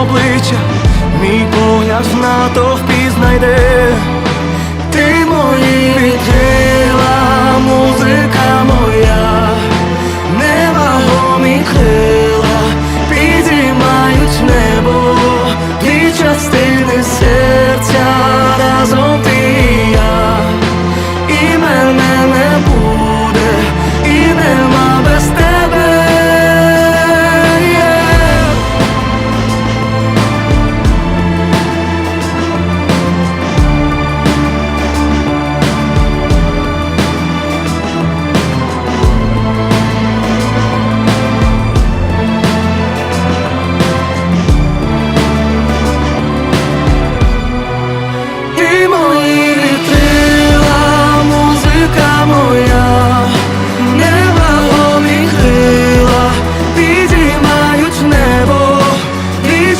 обличчя, мій погляд знато натовпі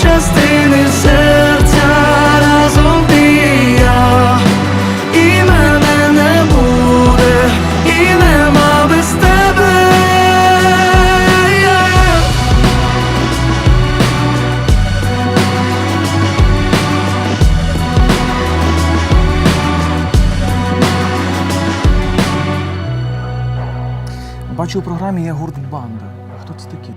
частини серця разом ти і я, і мене не буде, і нема без тебе. Yeah. Бачу, у програмі є гурт банда. Хто це такі?